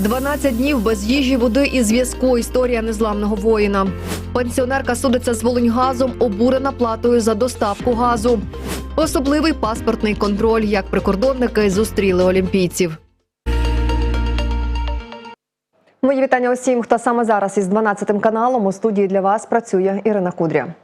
12 днів без їжі, води і зв'язку. Історія незламного воїна. Пенсіонерка судиться з Волиньгазом, обурена платою за доставку газу. Особливий паспортний контроль, як прикордонники зустріли олімпійців. Мої вітання усім, хто саме зараз із 12 каналом у студії для вас працює Ірина Кудря.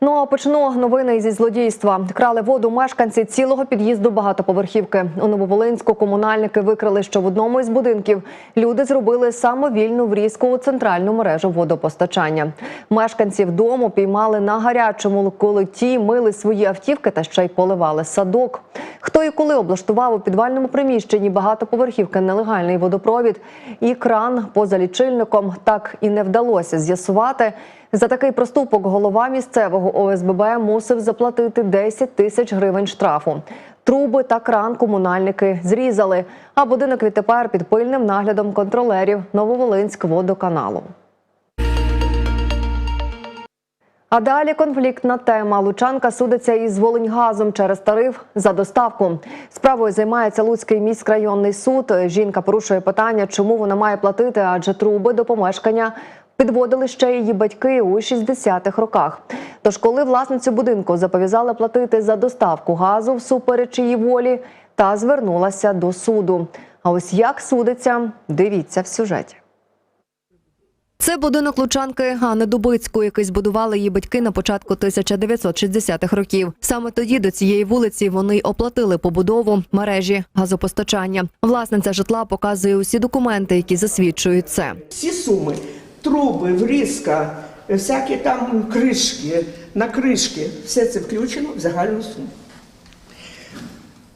Ну а почну новини зі злодійства. Крали воду мешканці цілого під'їзду багатоповерхівки. У Нововолинську комунальники викрили, що в одному із будинків люди зробили самовільну врізку у центральну мережу водопостачання. Мешканців дому піймали на гарячому, коли ті мили свої автівки та ще й поливали садок. Хто і коли облаштував у підвальному приміщенні багатоповерхівки нелегальний водопровід і кран поза лічильником, так і не вдалося з'ясувати. За такий проступок голова місцевого ОСББ мусив заплатити 10 тисяч гривень штрафу. Труби та кран комунальники зрізали, а будинок відтепер під пильним наглядом контролерів Нововолинськ водоканалу. А далі конфліктна тема. Лучанка судиться із Волиньгазом через тариф за доставку. Справою займається Луцький міськрайонний суд. Жінка порушує питання, чому вона має платити, адже труби до помешкання підводили ще її батьки у 60-х роках. Тож, коли власницю будинку зобов'язали платити за доставку газу всупереч її волі, та звернулася до суду. А ось як судиться, дивіться в сюжеті. Це будинок лучанки Ганни Дубицької, який збудували її батьки на початку 1960-х років. Саме тоді до цієї вулиці вони й оплатили побудову мережі газопостачання. Власниця житла показує усі документи, які засвідчують це. Всі суми, труби, врізка, всякі там кришки, накришки, все це включено в загальну суму.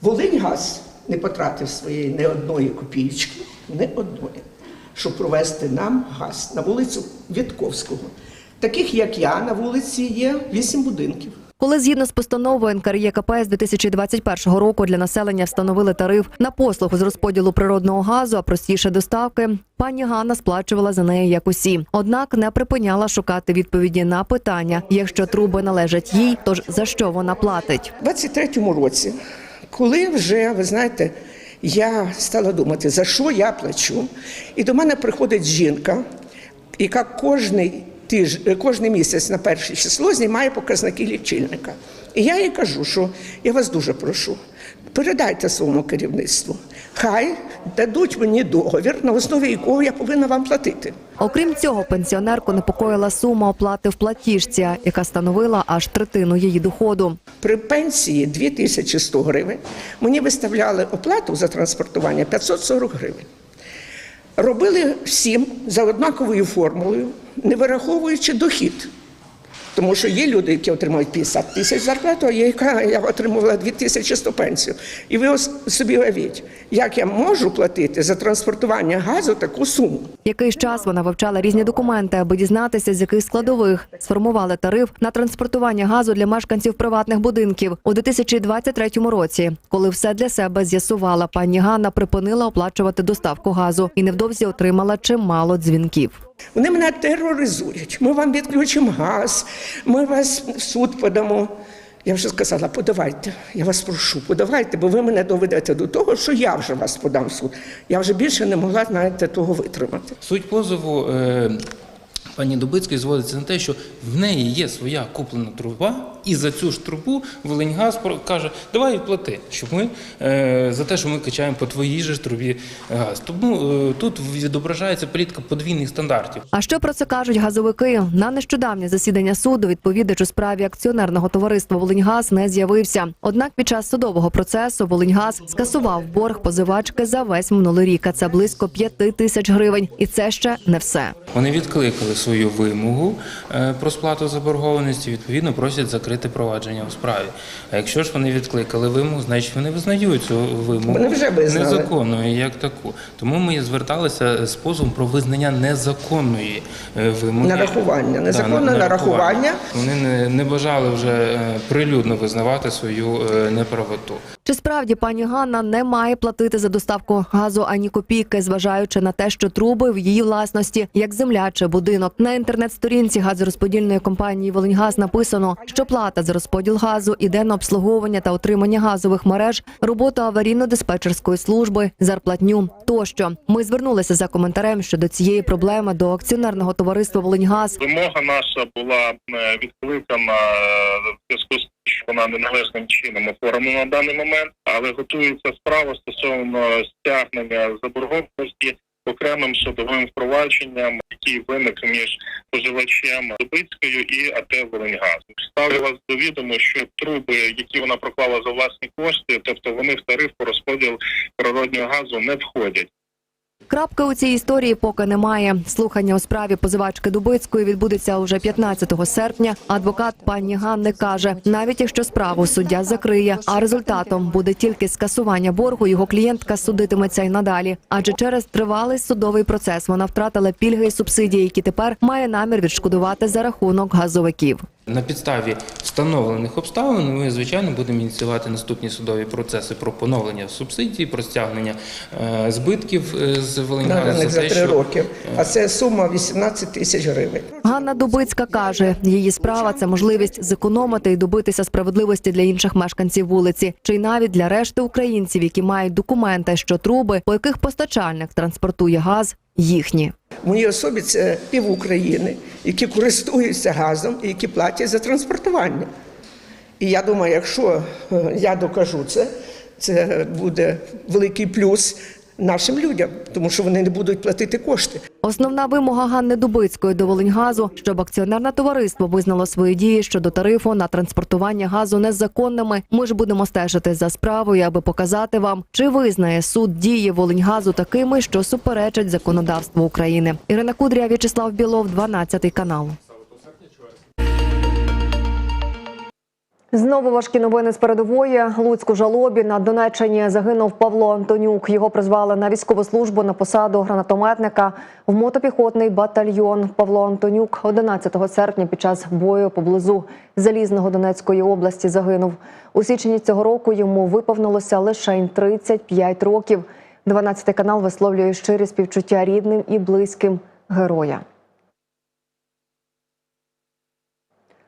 Волиньгаз не потратив своєї не одної копійки, не одної, щоб провести нам газ на вулицю Вітковського. Таких, як я, на вулиці є вісім будинків. Коли згідно з постановою НКРЄКП з 2021 року для населення встановили тариф на послугу з розподілу природного газу, а простіше доставки, пані Ганна сплачувала за неї як усі. Однак не припиняла шукати відповіді на питання: якщо труби належать їй, тож за що вона платить? У 23-му році, коли вже, ви знаєте, я стала думати, за що я плачу, і до мене приходить жінка, яка кожний тиж, кожний місяць на перше число знімає показники лічильника. І я їй кажу, що я вас дуже прошу, передайте своєму керівництву. Хай дадуть мені договір, на основі якого я повинна вам платити. Окрім цього, пенсіонерку непокоїла сума оплати в платіжці, яка становила аж третину її доходу. При пенсії 2100 гривень мені виставляли оплату за транспортування 540 гривень. Робили всім за однаковою формулою, не вираховуючи дохід. Тому що є люди, які отримують 50 тисяч зарплату, а є, яка я отримувала 2100 пенсію. І ви собі уявіть, як я можу платити за транспортування газу таку суму. Якийсь час вона вивчала різні документи, аби дізнатися, з яких складових сформували тариф на транспортування газу для мешканців приватних будинків у 2023 році. Коли все для себе з'ясувала, пані Ганна припинила оплачувати доставку газу і невдовзі отримала чимало дзвінків. Вони мене тероризують. Ми вам відключимо газ, ми вас в суд подамо. Я вже сказала, подавайте, я вас прошу, подавайте, бо ви мене доведете до того, що я вже вас подам в суд. Я вже більше не могла знаєте, того витримати. Суть позову е, пані Дубицької зводиться на те, що в неї є своя куплена труба, і за цю ж трубу Волиньгаз каже, давай плати, щоб ми е, за те, що ми качаємо по твоїй же трубі газ. Тому е, тут відображається політика подвійних стандартів. А що про це кажуть газовики? На нещодавнє засідання суду відповідач у справі акціонерного товариства Волиньгаз не з'явився. Однак під час судового процесу Волиньгаз скасував борг позивачки за весь минулий рік. А це близько п'яти тисяч гривень. І це ще не все. Вони відкликали свою вимогу е, про сплату заборгованості, відповідно просять закрити провадження у справі. А якщо ж вони відкликали вимогу, значить вони визнають цю вимогу Вони вже незаконною як таку. Тому ми зверталися з позовом про визнання незаконної е, вимоги. Нарахування. Да, Незаконне на- нарахування. Вони не, не бажали вже е, прилюдно визнавати свою е, неправоту. Чи справді пані Ганна не має платити за доставку газу ані копійки, зважаючи на те, що труби в її власності як земля чи будинок? На інтернет-сторінці газорозподільної компанії Волиньгаз написано, що плата плата за розподіл газу іде на обслуговування та утримання газових мереж, роботу аварійно-диспетчерської служби, зарплатню тощо. Ми звернулися за коментарем щодо цієї проблеми до акціонерного товариства Волиньгаз. Вимога наша була е, відкликана е, в зв'язку з що вона неналежним чином оформлена на даний момент, але готується справа стосовно стягнення заборгованості окремим судовим впровадженням, який виник між споживачем Дубицькою і АТ «Волиньгаз». Ставлю вас до відомо, що труби, які вона проклала за власні кошти, тобто вони в тариф по розподіл природнього газу не входять. Крапки у цій історії поки немає. Слухання у справі позивачки Дубицької відбудеться уже 15 серпня. Адвокат пані Ганни каже, навіть якщо справу суддя закриє, а результатом буде тільки скасування боргу, його клієнтка судитиметься й надалі. Адже через тривалий судовий процес вона втратила пільги і субсидії, які тепер має намір відшкодувати за рахунок газовиків. На підставі встановлених обставин ми, звичайно, будемо ініціювати наступні судові процеси про поновлення субсидій, про стягнення е, збитків е, з Волиньгазу наданих за три що роки. А це сума 18 тисяч гривень. Ганна Дубицька каже, її справа це можливість зекономити і добитися справедливості для інших мешканців вулиці, чи й навіть для решти українців, які мають документи, що труби, по яких постачальник транспортує газ, їхні. Моїй особі це пів України, які користуються газом і які платять за транспортування. І я думаю, якщо е, я докажу це, це буде великий плюс нашим людям, тому що вони не будуть платити кошти. Основна вимога Ганни Дубицької до Волиньгазу, щоб акціонерне товариство визнало свої дії щодо тарифу на транспортування газу незаконними. Ми ж будемо стежити за справою, аби показати вам, чи визнає суд дії Волиньгазу такими, що суперечать законодавству України. Ірина Кудря, В'ячеслав Білов, 12 канал. Знову важкі новини з передової. Луцьку жалобі на Донеччині загинув Павло Антонюк. Його призвали на військову службу на посаду гранатометника в мотопіхотний батальйон. Павло Антонюк 11 серпня під час бою поблизу залізного Донецької області загинув. У січні цього року йому виповнилося лише 35 років. 12 канал висловлює щирі співчуття рідним і близьким героя.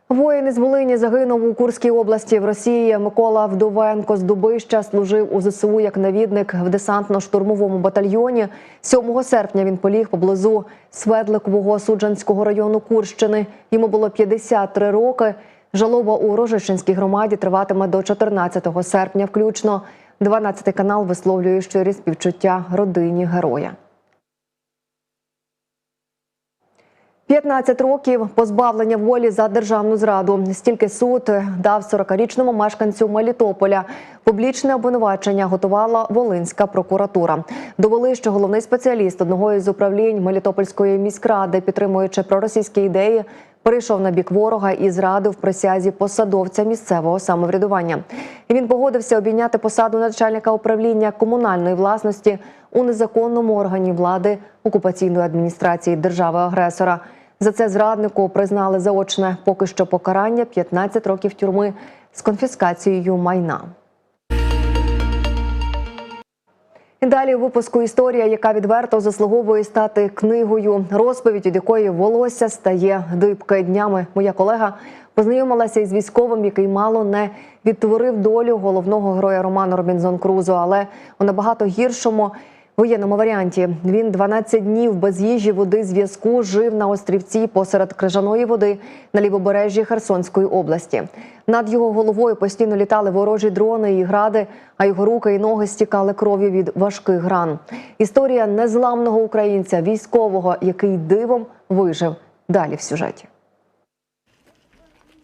Воїн із Волині загинув у Курській області в Росії. Микола Вдовенко з Дубища служив у ЗСУ як навідник в десантно-штурмовому батальйоні. 7 серпня він поліг поблизу Сведликового Суджанського району Курщини. Йому було 53 роки. Жалоба у Рожищенській громаді триватиме до 14 серпня. Включно 12 канал висловлює щирі співчуття родині героя. 15 років позбавлення волі за державну зраду. Стільки суд дав 40-річному мешканцю Мелітополя. Публічне обвинувачення готувала Волинська прокуратура. Довели, що головний спеціаліст одного із управлінь Мелітопольської міськради, підтримуючи проросійські ідеї, перейшов на бік ворога і зрадив присязі посадовця місцевого самоврядування. Він погодився обійняти посаду начальника управління комунальної власності у незаконному органі влади окупаційної адміністрації держави-агресора. За це зраднику признали заочне поки що покарання 15 років тюрми з конфіскацією майна. І далі у випуску історія, яка відверто заслуговує стати книгою, розповідь, від якої волосся стає дибки днями. Моя колега познайомилася із військовим, який мало не відтворив долю головного героя роману Робінзон Крузо, але у набагато гіршому воєнному варіанті. Він 12 днів без їжі, води, зв'язку жив на острівці посеред крижаної води на лівобережжі Херсонської області. Над його головою постійно літали ворожі дрони і гради, а його руки і ноги стікали кров'ю від важких ран. Історія незламного українця, військового, який дивом вижив. Далі в сюжеті.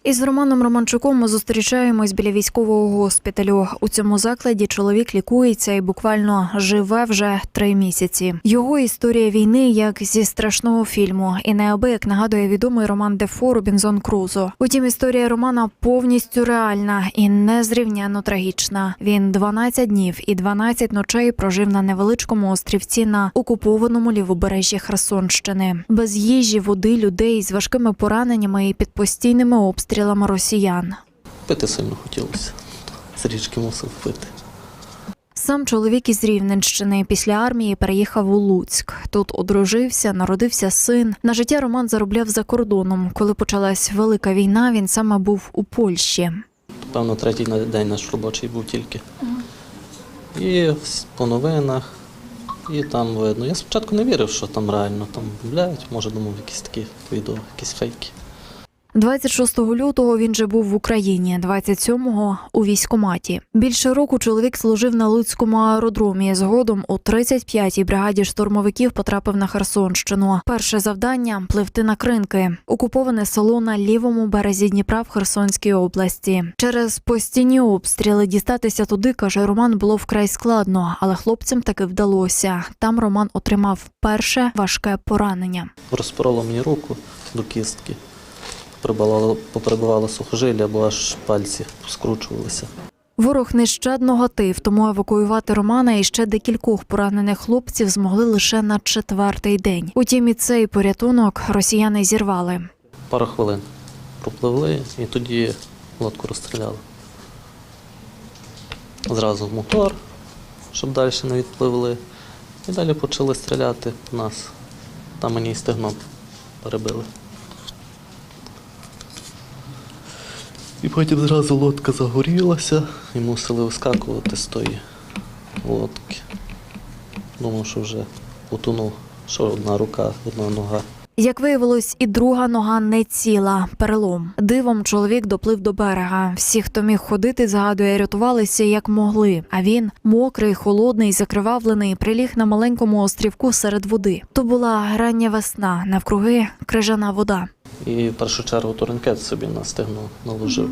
Із Романом Романчуком ми зустрічаємось біля військового госпіталю. У цьому закладі чоловік лікується і буквально живе вже три місяці. Його історія війни як зі страшного фільму, і неабияк нагадує відомий роман Дефо Робінзон Крузо. Утім, історія романа повністю реальна і незрівняно трагічна. Він 12 днів і 12 ночей прожив на невеличкому острівці на окупованому лівобережжі Херсонщини, без їжі, води, людей з важкими пораненнями і під постійними обстрілами росіян. Пити сильно хотілося. З річки мусив пити. Сам чоловік із Рівненщини після армії переїхав у Луцьк. Тут одружився, народився син. На життя Роман заробляв за кордоном. Коли почалась велика війна, він саме був у Польщі. Певно, третій на- день наш робочий був тільки. І по новинах, і там видно. Я спочатку не вірив, що там реально там блядь, може думав якісь такі відео, якісь фейки. 26 лютого він же був в Україні, 27-го – у військкоматі. Більше року чоловік служив на Луцькому аеродромі. Згодом у 35-й бригаді штурмовиків потрапив на Херсонщину. Перше завдання пливти на кринки. Окуповане село на лівому березі Дніпра в Херсонській області. Через постійні обстріли дістатися туди, каже Роман, було вкрай складно, але хлопцям таки вдалося. Там Роман отримав перше важке поранення. Розпороло мені руку до кістки, прибивало, поприбивало сухожилля, бо аж пальці скручувалися. Ворог нещадно гатив, тому евакуювати Романа і ще декількох поранених хлопців змогли лише на четвертий день. Утім, і цей порятунок росіяни зірвали. Пару хвилин пропливли і тоді лодку розстріляли. Зразу в мотор, щоб далі не відпливли. І далі почали стріляти по нас. Там мені і стегно перебили. Потім зразу лодка загорілася і мусили вискакувати з тої лодки. Думав, що вже утонув, що одна рука, одна нога. Як виявилось, і друга нога не ціла, перелом. Дивом чоловік доплив до берега. Всі, хто міг ходити, згадує, рятувалися як могли. А він, мокрий, холодний, закривавлений, приліг на маленькому острівку серед води. То була рання весна, навкруги крижана вода. І в першу чергу турникет собі на стегно наложив,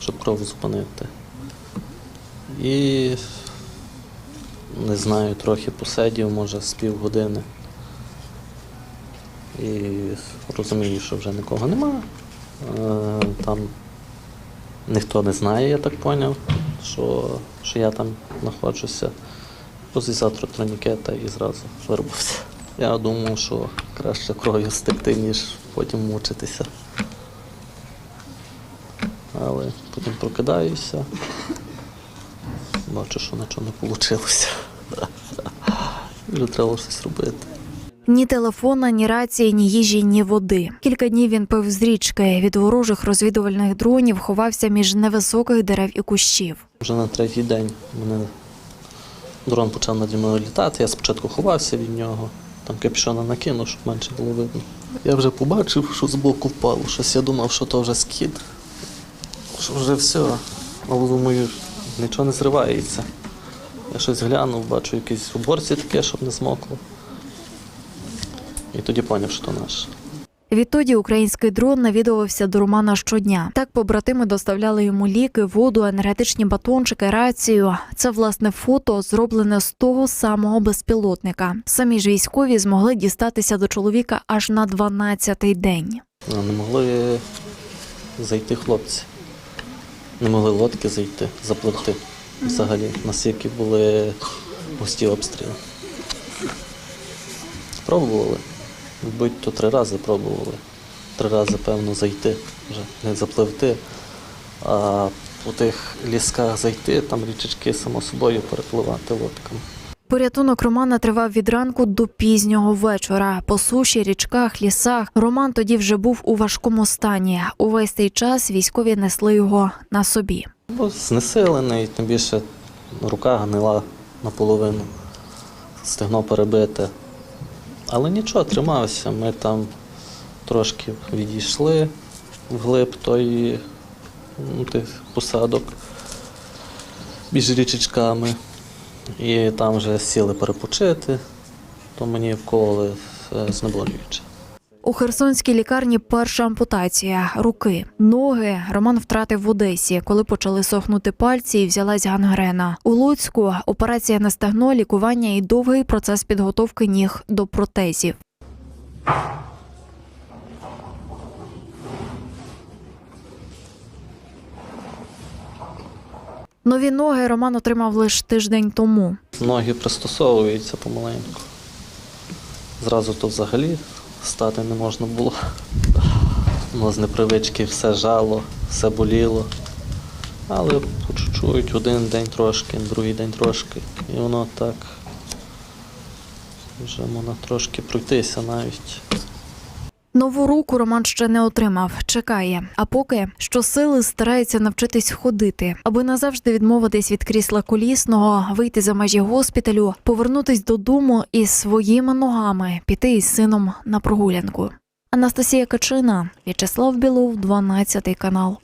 щоб кров зупинити. І не знаю, трохи посидів, може, з півгодини. І розумію, що вже нікого нема. Е, Там ніхто не знає, я так зрозумів, що, що я там знаходжуся. Розв'язав турнікета і зразу вирубався. Я думав, що краще кров'ю стекти, ніж потім мучитися. Але потім прокидаюся, бачу, що нічого не вийшло. Вже треба щось робити. Ні телефона, ні рації, ні їжі, ні води. Кілька днів він пив з річки. Від ворожих розвідувальних дронів ховався між невисоких дерев і кущів. Вже на третій день мене дрон почав наді мною літати. Я спочатку ховався від нього, там капюшона накинув, щоб менше було видно. Я вже побачив, що збоку впало щось. Я думав, що то вже скид, що вже все. Але думаю, нічого не зривається. Я щось глянув, бачу якісь уборці таке, щоб не змокло. І тоді зрозумів, що то наш. Відтоді український дрон навідувався до Романа щодня. Так побратими доставляли йому ліки, воду, енергетичні батончики, рацію. Це власне фото зроблене з того самого безпілотника. Самі ж військові змогли дістатися до чоловіка аж на 12-й день. Не могли зайти хлопці. Не могли лодки зайти, запливти. Взагалі, настільки були густі обстріли. Пробували. Будь то три рази пробували. Три рази, певно, зайти, вже не запливти. А по тих лісках зайти, там річечки само собою перепливати лодками. Порятунок Романа тривав від ранку до пізнього вечора. По суші, річках, лісах. Роман тоді вже був у важкому стані. Увесь цей час військові несли його на собі. Бо знесилений, тим більше рука гнила наполовину, стегно перебите. Але нічого, тримався. Ми там трошки відійшли вглиб тої ну, тих посадок між річечками. І там вже сіли перепочити, то мені вкололи е, знеболююче. У Херсонській лікарні перша ампутація руки, ноги Роман втратив в Одесі, коли почали сохнути пальці і взялась гангрена. У Луцьку операція на стегно, лікування і довгий процес підготовки ніг до протезів. Нові ноги Роман отримав лише тиждень тому. Ноги пристосовуються помаленьку. Зразу то взагалі стати не можна було. Воно з непривички все жало, все боліло. Але по чуть-чуть, один день трошки, другий день трошки. І воно так вже можна трошки пройтися навіть. Нову руку Роман ще не отримав, чекає. А поки щосили старається навчитись ходити, аби назавжди відмовитись від крісла колісного, вийти за межі госпіталю, повернутись додому і своїми ногами піти із сином на прогулянку. Анастасія Качина, В'ячеслав Білов, 12 канал.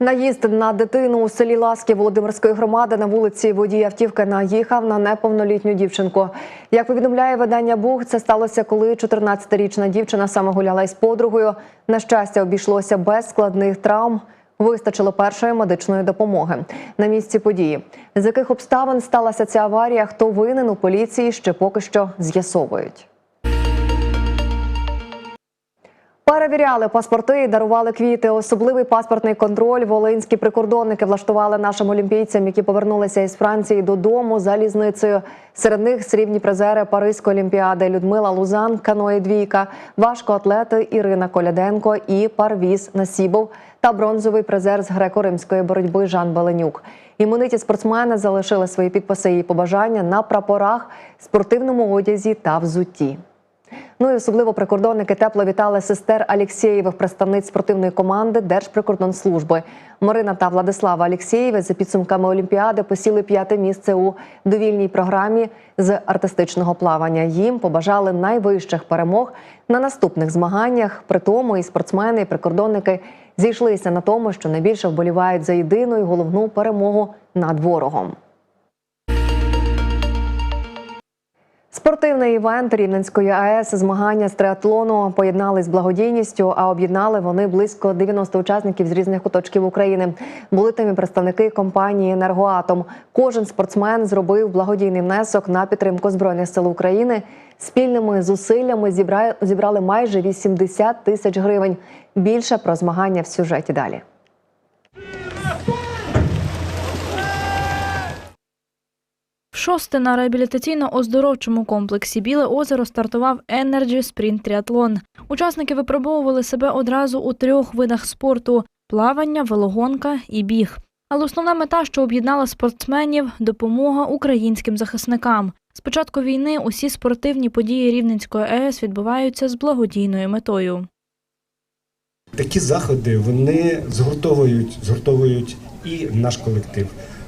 Наїзд на дитину у селі Ласки Володимирської громади на вулиці водій автівки наїхав на неповнолітню дівчинку. Як повідомляє видання Буг, це сталося, коли 14-річна дівчина саме гуляла із подругою. На щастя, обійшлося без складних травм. Вистачило першої медичної допомоги на місці події. З яких обставин сталася ця аварія? Хто винен у поліції? Ще поки що з'ясовують. Перевіряли паспорти і дарували квіти. Особливий паспортний контроль волинські прикордонники влаштували нашим олімпійцям, які повернулися із Франції додому залізницею. Серед них срібні призери Паризької олімпіади Людмила Лузан, каної двійка, важкоатлети Ірина Коляденко і Парвіз Насібов та бронзовий призер з греко-римської боротьби Жан Беленюк. Імениті спортсмени залишили свої підписи і побажання на прапорах, спортивному одязі та взутті. Ну і особливо прикордонники тепло вітали сестер Алєксєєвих, представниць спортивної команди Держприкордонслужби. Марина та Владислава Алєксєєви за підсумками Олімпіади посіли п'яте місце у довільній програмі з артистичного плавання. Їм побажали найвищих перемог на наступних змаганнях. При тому і спортсмени, і прикордонники зійшлися на тому, що найбільше вболівають за єдину і головну перемогу над ворогом. Спортивний івент Рівненської АЕС змагання з триатлону поєднали з благодійністю, а об'єднали вони близько 90 учасників з різних куточків України. Були там і представники компанії Енергоатом. Кожен спортсмен зробив благодійний внесок на підтримку збройних сил України. Спільними зусиллями зібра- зібрали майже 80 тисяч гривень. Більше про змагання в сюжеті далі. Шосте на реабілітаційно-оздоровчому комплексі Біле озеро стартував Energy Sprint Triathlon. Учасники випробовували себе одразу у трьох видах спорту: плавання, велогонка і біг. Але основна мета, що об'єднала спортсменів допомога українським захисникам. З початку війни усі спортивні події Рівненської АЕС відбуваються з благодійною метою. Такі заходи вони згуртовують, згуртовують і наш колектив.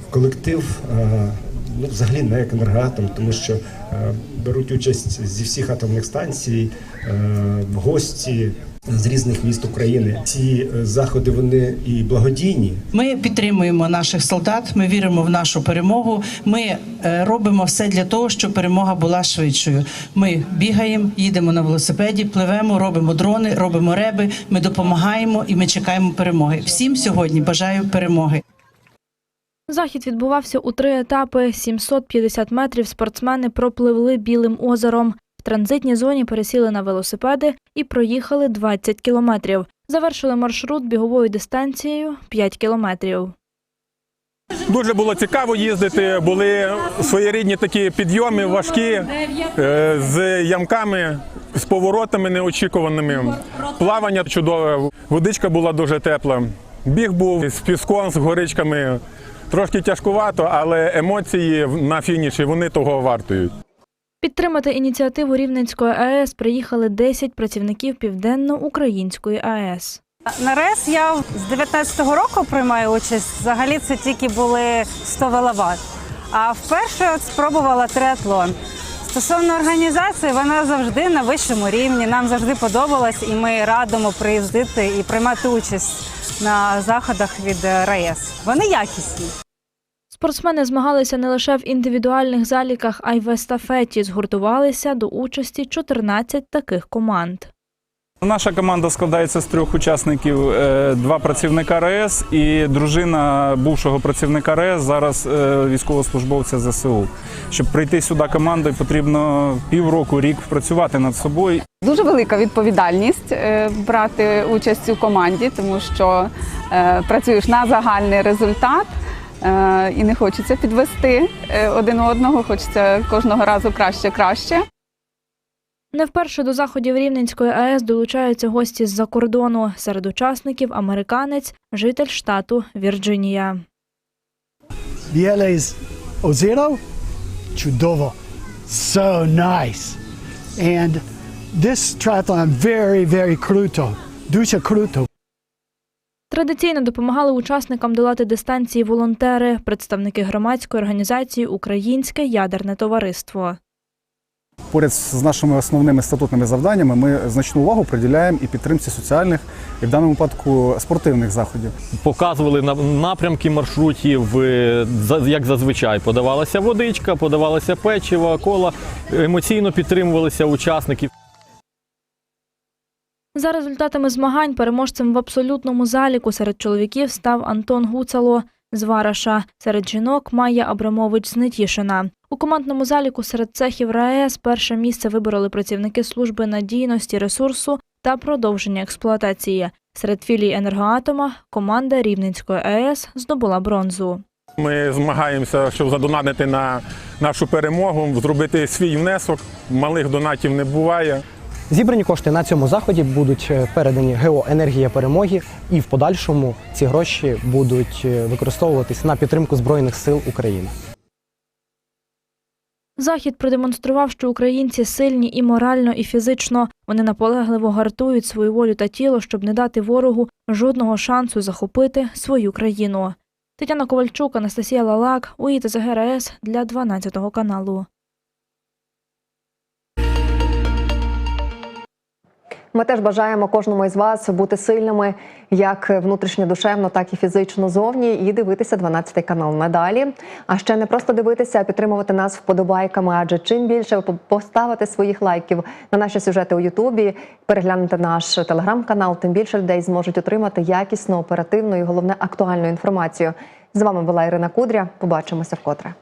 Колектив е, ну, взагалі не як енергоатом, тому що е, беруть участь зі всіх атомних станцій, е, гості з різних міст України. Ці е, заходи вони і благодійні, Ми підтримуємо наших солдат. Ми віримо в нашу перемогу. Ми е, робимо все для того, щоб перемога була швидшою. Ми бігаємо, їдемо на велосипеді, пливемо, робимо дрони, робимо реби. Ми допомагаємо і ми чекаємо перемоги. Всім сьогодні бажаю перемоги. Захід відбувався у три етапи. 750 метрів спортсмени пропливли білим озером. В транзитній зоні пересіли на велосипеди і проїхали 20 кілометрів. Завершили маршрут біговою дистанцією 5 кілометрів. Дуже було цікаво їздити. Були своєрідні такі підйоми важкі е, з ямками, з поворотами неочікуваними. Плавання чудове, водичка була дуже тепла. Біг був з піском, з горичками. Трошки тяжкувато, але емоції на фініші вони того вартують. Підтримати ініціативу Рівненської АЕС приїхали 10 працівників Південно-Української АЕС. На РЕС я з 19-го року приймаю участь. Взагалі це тільки були 100 веловат. А вперше спробувала триатлон. Стосовно організації, вона завжди на вищому рівні. Нам завжди подобалось, і ми радимо приїздити і приймати участь на заходах від РАЕС. Вони якісні. Спортсмени змагалися не лише в індивідуальних заліках, а й в естафеті. Згуртувалися до участі 14 таких команд. Наша команда складається з трьох учасників: е, два працівника РС і дружина бувшого працівника РС, зараз е, військовослужбовця ЗСУ. Щоб прийти сюди командою, потрібно півроку, рік працювати над собою. Дуже велика відповідальність е, брати участь у команді, тому що працюєш на загальний результат і не хочеться підвести один одного, хочеться кожного разу краще краще. Не вперше до заходів Рівненської АЕС долучаються гості з-за кордону. Серед учасників американець, житель штату Вірджинія. Bieles Ozero, чудово. So nice. And this triathlon very, very круто. Дуже круто. Традиційно допомагали учасникам долати дистанції волонтери, представники громадської організації Українське ядерне товариство. Поряд з нашими основними статутними завданнями ми значну увагу приділяємо і підтримці соціальних, і в даному випадку спортивних заходів. Показували напрямки маршрутів, е, як зазвичай. Подавалася водичка, подавалося печиво, кола. Емоційно підтримувалися учасники. За результатами змагань переможцем в абсолютному заліку серед чоловіків став Антон Гуцало з Вараша. Серед жінок Майя Абрамович з. У командному заліку серед цехів РаЕС перше місце вибороли працівники служби надійності ресурсу та продовження експлуатації. Серед філій енергоатома команда Рівненської АЕС здобула бронзу. Ми змагаємося, щоб задонатити на нашу перемогу, зробити свій внесок. Малих донатів не буває. Зібрані кошти на цьому заході будуть е, передані ГО Енергія перемоги, і в подальшому ці гроші будуть е, використовуватись на підтримку Збройних сил України. Захід продемонстрував, що українці сильні і морально, і фізично. Вони наполегливо гартують свою волю та тіло, щоб не дати ворогу жодного шансу захопити свою країну. Тетяна Ковальчук, Анастасія Лалак, УІТЗГ РаЕС для 12 каналу. Ми теж бажаємо кожному із вас бути сильними як внутрішньо душевно, так і фізично зовні, і дивитися 12 канал надалі. А ще не просто дивитися, а підтримувати нас вподобайками. Адже чим більше ви поставите своїх лайків на наші сюжети у Ютубі, переглянути наш телеграм-канал, тим більше людей зможуть отримати якісну, оперативну і головне актуальну інформацію. З вами була Ірина Кудря. Побачимося вкотре.